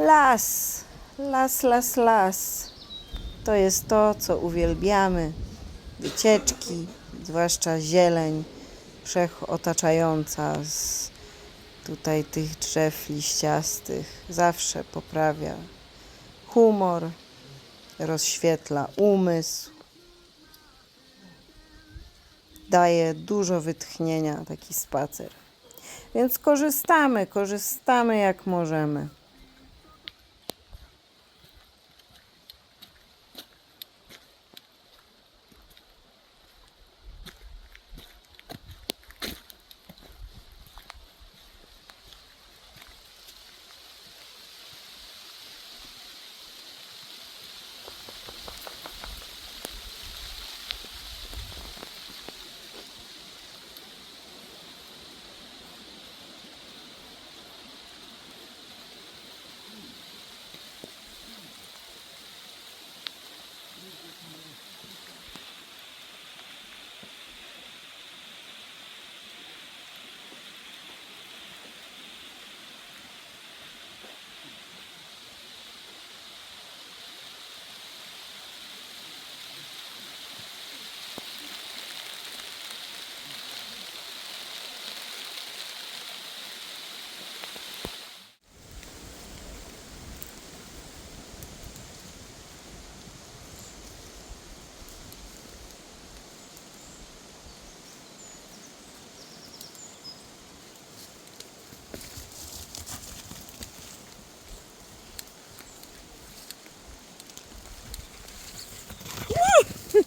Las, las, las, las. To jest to, co uwielbiamy. Wycieczki, zwłaszcza zieleń wszechotaczająca z tutaj tych drzew liściastych. Zawsze poprawia humor, rozświetla umysł. Daje dużo wytchnienia taki spacer. Więc korzystamy, korzystamy jak możemy.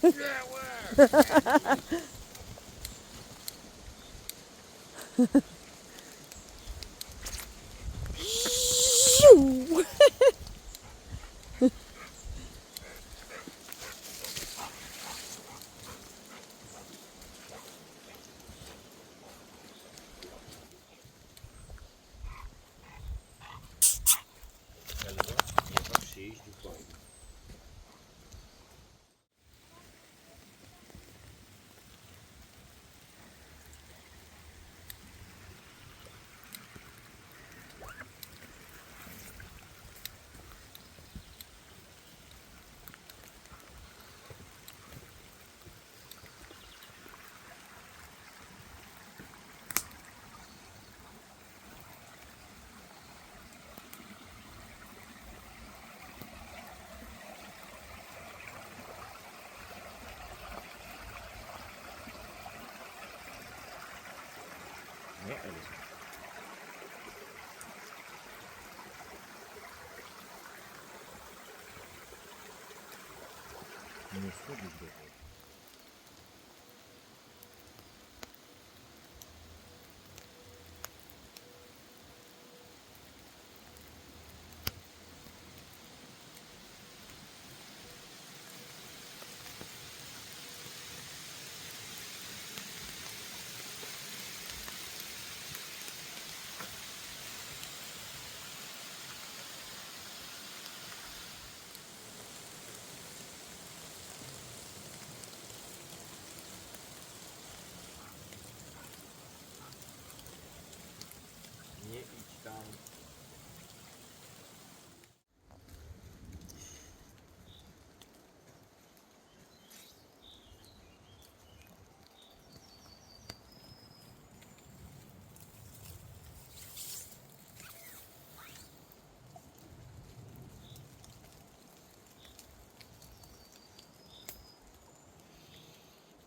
Nie, Ні, не візьму. Не сходить добре.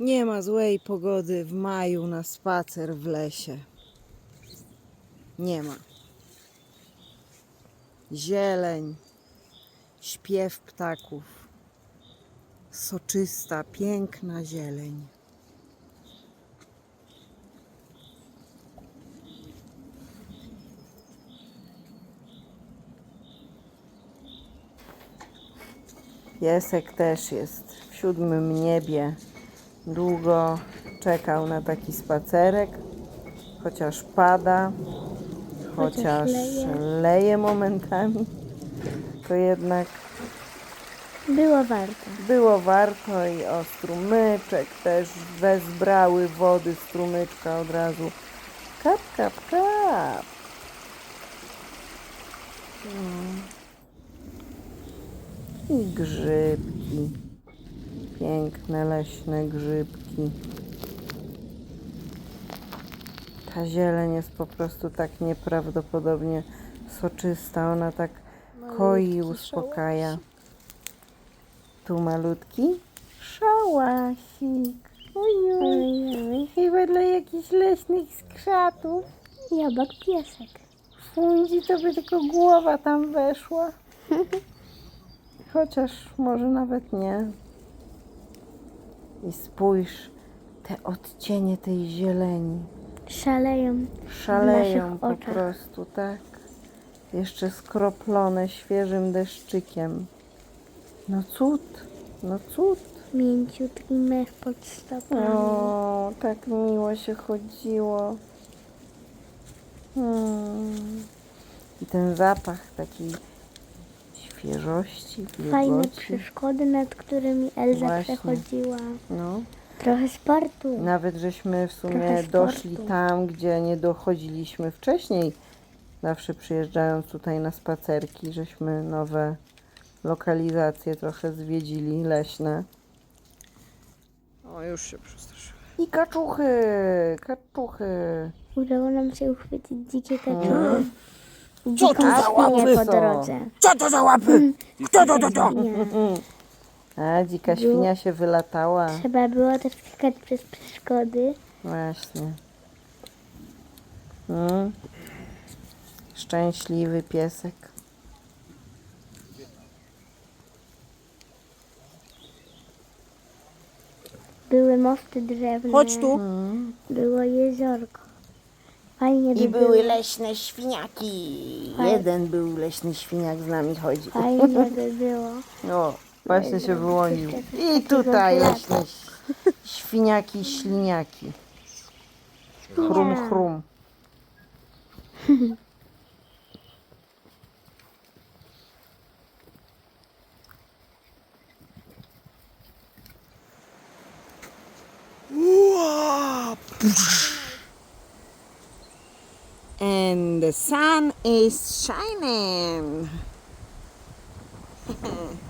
Nie ma złej pogody w maju na spacer w lesie. Nie ma. Zieleń, śpiew ptaków, soczysta, piękna zieleń. Piesek też jest w siódmym niebie. Długo czekał na taki spacerek, chociaż pada, chociaż leje. leje momentami, to jednak Było warto. było warto i o strumyczek też wezbrały wody strumyczka od razu. Kap, kap, kap. Mm. I grzybki. Piękne leśne grzybki. Ta zieleń jest po prostu tak nieprawdopodobnie soczysta. Ona tak koi i uspokaja. Tu malutki szałasik. Ojoj, chyba dla jakichś leśnych skrzatów. Obok piesek. Fundzi to by tylko głowa tam weszła. Chociaż może nawet nie. I spójrz, te odcienie tej zieleni Szaleją. szaleją naszych po oczach. prostu, tak? Jeszcze skroplone świeżym deszczykiem. No cud, no cud. Mięciutki mech pod stopami. O, tak miło się chodziło. Hmm. I ten zapach takiej świeżości, Fajne wilgoci. przeszkody, nad którymi Elza Właśnie. przechodziła. No. Trochę sportu. Nawet żeśmy w sumie Trochę doszli tam, gdzie nie dochodziliśmy wcześniej. Zawsze przyjeżdżając tutaj na spacerki, żeśmy nowe lokalizacje trochę zwiedzili, leśne. O, już się przestraszyłem. I kaczuchy, kaczuchy. Udało nam się uchwycić dzikie kaczury. Co to za łapy po są? drodze. Co to za łapy? Kto to, to, to? Nie. A, dzika świnia się wylatała. Trzeba było też skakać przez przeszkody. Właśnie. Mm. Szczęśliwy piesek. Były mosty drewne. Chodź tu. Było jeziorko. Fajnie by I było. były leśne świniaki. Jeden był leśny świniak z nami chodzi. Fajnie by było. O, właśnie się wyłonił. I tutaj leśne świniaki, śliniaki. Chrum, chrum. And the sun is shining.